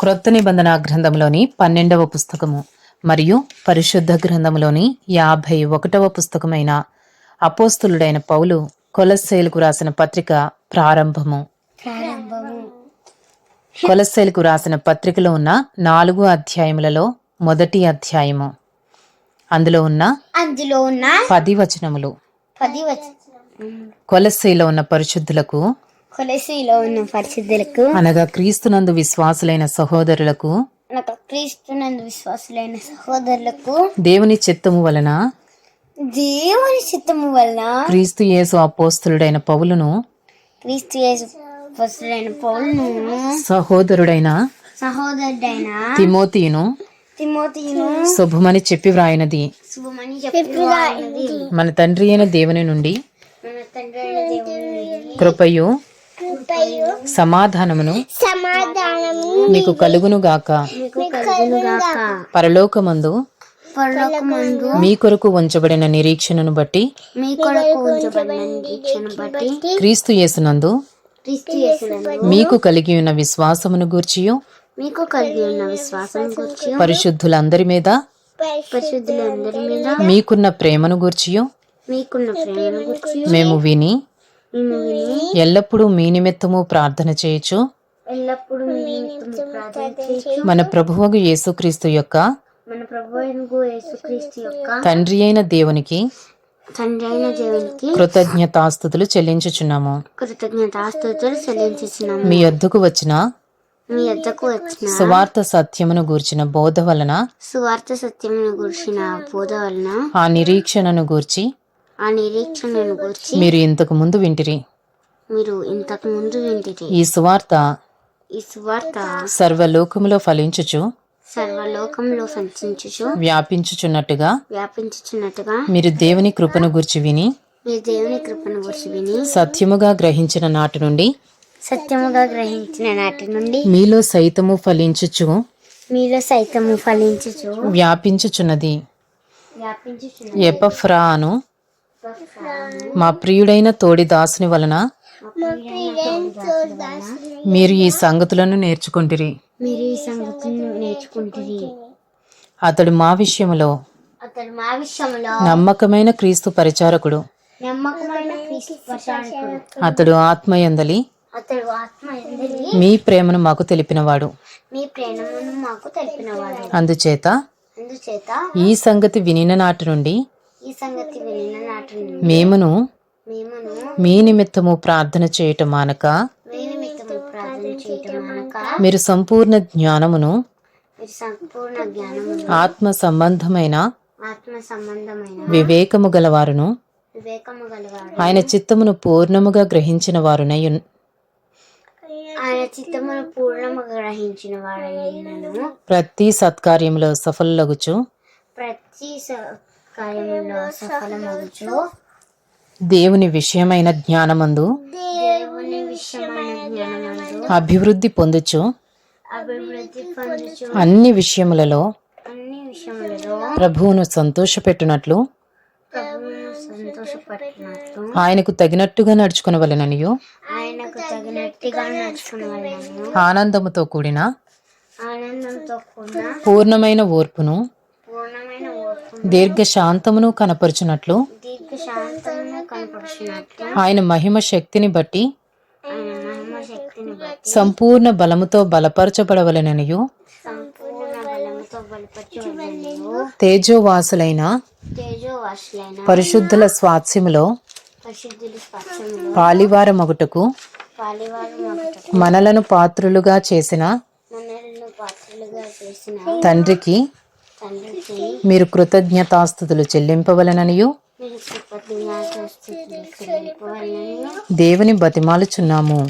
క్రొత్త నిబంధన గ్రంథంలోని పన్నెండవ పుస్తకము మరియు పరిశుద్ధ గ్రంథంలోని యాభై ఒకటవ పుస్తకమైన అపోస్తులుడైన పౌలు కొలస్సేలకు రాసిన పత్రిక ప్రారంభము. కొలస్సేలకు రాసిన పత్రికలో ఉన్న నాలుగు అధ్యాయములలో మొదటి అధ్యాయము. అందులో ఉన్న అందులో ఉన్న పది వచనములు. పది కొలస్సేలో ఉన్న పరిశుద్ధులకు పరిశుద్ధులకు అనగా క్రీస్తునందు విశ్వాసులైన సహోదరులకు నాకు క్రీస్తునందు విశ్వాసులైన సహోదరులకు దేవుని చిత్తము వలన దేవుని చిత్తము వలన క్రీస్తు యేసు అపోస్తులుడైన పౌలును క్రీస్తు యేసు వసులైన పౌలను సహోదరుడైన సహోదరుడైన తిమోతియును తిమోతిను శుభమని చెప్పి వ్రాయినది. శుభమని చెప్పినది మన తండ్రి అయిన దేవుని నుండి కృపయు సమాధానమును సమాధానము మీకు కలుగును గాక పరలోకమందు మీ కొరకు ఉంచబడిన నిరీక్షణను బట్టి మీ కొరకు ఉంచబడిన నిరీక్షణ బట్టి క్రీస్తు యేసునందు మీకు కలిగి ఉన్న విశ్వాసమును గూర్చియు. మీకు కలిగి ఉన్న విశ్వాసం గురించి పరిశుద్ధులందరి మీద పరిశుద్ధులందరి మీద మీకున్న ప్రేమను గూర్చియు. మీకున్న ప్రేమను గురించి మేము విని ఎల్లప్పుడూ మీ నిమిత్తము ప్రార్థన చేయొచ్చు మన ప్రభువగు యేసుక్రీస్తు యొక్క మన యేసుక్రీస్తు యొక్క తండ్రి అయిన దేవునికి తండ్రి అయిన దేవునికి కృతజ్ఞతాస్థుతులు చెల్లించుచున్నాము. కృతజ్ఞతాస్తుతులు చెల్లించుచున్నాము. మీ యొద్దకు వచ్చిన మీ వద్దకు వచ్చిన సువార్త సత్యమును గూర్చిన బోధ వలన సువార్త సత్యమును గురించిన బోధ వలన ఆ నిరీక్షణను గూర్చి ఆ నిరీక్షణను గురించి మీరు ఇంతకు ముందు వింటిరి. మీరు ఇంతకు ముందు వింటిరి. ఈ సువార్త ఈ సువార్త సర్వలోకములో ఫలించుచు సర్వలోకంలో సంచరించుచు వ్యాపించుచున్నట్టుగా వ్యాపించుచున్నట్టుగా మీరు దేవుని కృపను గూర్చి విని మీరు దేవుని కృపను గురించి విని సత్యముగా గ్రహించిన నాటి నుండి సత్యముగా గ్రహించిన నాటి నుండి మీలో సైతము ఫలించుచు మీలో సైతము ఫలించుచు వ్యాపించుచున్నది. వ్యాపించుచున్న ఎపఫ్రా అను మా ప్రియుడైన తోడి దాసుని వలన మీరు ఈ సంగతులను నేర్చుకుంటిరి. మీరు ఈ సంగతులను నేర్చుకుంటుంది అతడు మా విషయములో అతడు మా విషయంలో నమ్మకమైన క్రీస్తు పరిచారకుడు. నమ్మకమైన క్రీస్తు ప్రచారకుడు. అతడు ఆత్మయందలి. అతడు మీ ప్రేమను మాకు తెలిపినవాడు. మీ ప్రేమను మాకు తెలిపినవాడు. అందుచేత అందుచేత ఈ సంగతి వినిన నాటి నుండి ఈ సంగతి వినిన నాటి నుండి మేమును మేమును మీ నిమిత్తము ప్రార్థన చేయటం మానక? మీ నిమిత్తము ప్రార్థన చేయటం అనక మీరు సంపూర్ణ జ్ఞానమును మీరు సంపూర్ణ జ్ఞానమును ఆత్మ సంబంధమైన ఆత్మ సంబంధమైన వివేకము గలవారును? వివేకము ఆయన చిత్తమును పూర్ణముగా గ్రహించిన వారునై ఉన్- ఆయన చిత్తమును పూర్ణముగా గ్రహించిన వాడైనను ప్రతి సత్కార్యములో సఫలగుచు? ప్రతి కార్యములో సఫలమగుచు దేవుని విషయమైన జ్ఞానమందు దేవుని విషయమైన జ్ఞానమందు అభివృద్ధి పొందుచు అభివృద్ధి పొందుచు అన్ని విషయములలో అన్ని విషయములలో ప్రభువును సంతోషపెట్టునట్లు ఆయనకు తగినట్టుగా నడుచుకునవలెననియు ఆయనకు తగినట్టుగా ఆనందముతో కూడిన ఆనందంతో కూడిన పూర్ణమైన ఓర్పును దీర్ఘ శాంతమును కనపరుచునట్లు ఆయన మహిమ శక్తిని బట్టి సంపూర్ణ బలముతో బలపరచబడవలెననియు. తేజోవాసులైన పరిశుద్ధుల స్వాస్యములో పాలివారమగుటకు పాలివార మనలను పాత్రులుగా చేసిన తండ్రికి మీరు కృతజ్ఞతాస్థుతులు చెల్లింపవలననియు. దేవుని బతిమాలుచున్నాము.